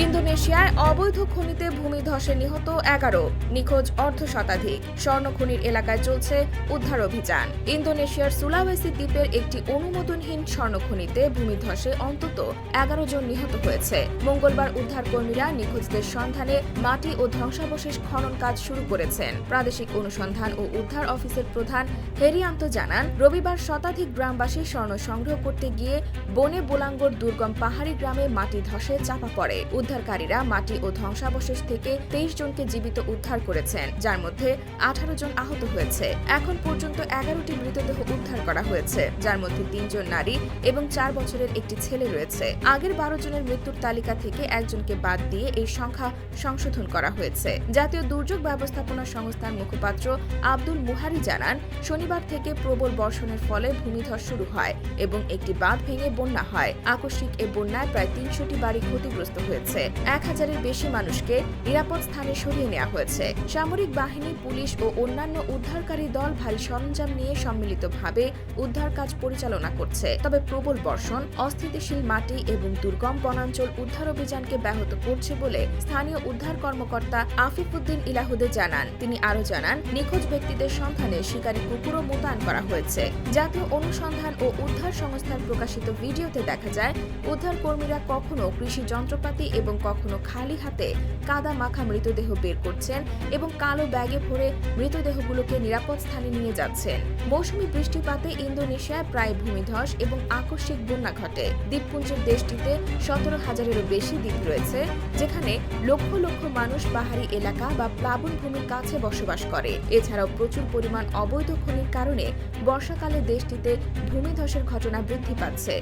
ইন্দোনেশিয়ায় অবৈধ খনিতে ভূমি ভূমিধসে নিহত এগারো, নিখোঁজ অর্ধ শতাধিক। স্বর্ণ খনির এলাকায় চলছে উদ্ধার অভিযান। ইন্দোনেশিয়ার সুলাওয়েসি দ্বীপের একটি অনুমোদনহীন স্বর্ণ খনিতে ভূমিধসে অন্তত এগারো জন নিহত হয়েছে। মঙ্গলবার উদ্ধারকর্মীরা নিখোঁজদের সন্ধানে মাটি ও ধ্বংসাবশেষ খনন কাজ শুরু করেছেন। প্রাদেশিক অনুসন্ধান ও উদ্ধার অফিসের প্রধান হেরিয়ান্ত জানান, রবিবার শতাধিক গ্রামবাসী স্বর্ণ সংগ্রহ করতে গিয়ে বনে বোলাঙ্গর দুর্গম পাহাড়ি গ্রামে মাটি ধসে চাপা পড়ে। উদ্ধারকারীরা মাটি ও ধ্বংসাবশেষ থেকে তেইশ জনকে জীবিত উদ্ধার করেছেন, যার মধ্যে আঠারো জন আহত হয়েছে। এখন পর্যন্ত এগারোটি মৃতদেহ উদ্ধার করা হয়েছে, যার মধ্যে তিনজন নারী এবং চার বছরের একটি ছেলে রয়েছে। আগের বারো জনের মৃত্যুর তালিকা থেকে একজনকে বাদ দিয়ে এই সংখ্যা সংশোধন করা হয়েছে। জাতীয় দুর্যোগ ব্যবস্থাপনা সংস্থার মুখপাত্র আব্দুল মুহারি জানান, শনিবার থেকে প্রবল বর্ষণের ফলে ভূমিধস শুরু হয় এবং একটি বাঁধ ভেঙে বন্যা হয়। আকস্মিক এ বন্যায় প্রায় তিনশোটি বাড়ি ক্ষতিগ্রস্ত হয়েছে। এক হাজারের বেশি মানুষকে নিরাপদ স্থানে সরিয়ে নেওয়া হয়েছে। সামরিক বাহিনী, পুলিশ ও অন্যান্য উদ্ধারকারী দল ভারী সরঞ্জাম নিয়ে সম্মিলিতভাবে উদ্ধার কাজ পরিচালনা করছে। তবে প্রবল বর্ষণ, অস্থিতিশীল মাটি এবং দুর্গম বনাঞ্চল উদ্ধার অভিযানকে ব্যাহত করছে বলে স্থানীয় উদ্ধার কর্মকর্তা আফিফুদ্দিন ইলাহুদে জানান। তিনি আরও জানান, নিখোঁজ ব্যক্তিদের সন্ধানে শিকারী কুকুরও মোতায়েন করা হয়েছে। জাতীয় অনুসন্ধান ও উদ্ধার সংস্থার প্রকাশিত ভিডিওতে দেখা যায় উদ্ধার কর্মীরা কখনো কৃষি যন্ত্রপাতি এবং কখনো খালি হাতে কাদা মাখা মৃতদেহ বের করছেন এবং কালো ব্যাগে ভরে মৃতদেহগুলোকে নিরাপদ স্থানে নিয়ে যাচ্ছেন। মৌসুমী বৃষ্টিপাতে ইন্দোনেশিয়ায় প্রায় ভূমিধস এবং আকস্মিক বন্যা ঘটে। দ্বীপপুঞ্জের দেশটিতে সতেরো হাজারেরও বেশি দ্বীপ রয়েছে, যেখানে লক্ষ লক্ষ মানুষ পাহাড়ি এলাকা বা প্লাবন ভূমির কাছে বসবাস করে। এছাড়াও প্রচুর পরিমাণ অবৈধ খনির কারণে বর্ষাকালে দেশটিতে ভূমিধসের ঘটনা বৃদ্ধি পাচ্ছে।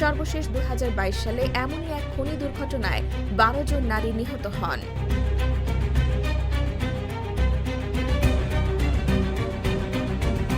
সর্বশেষ দু হাজার বাইশ সালে এমনই এক খনি দুর্ঘটনায় বারো জন নারী নিহত হন।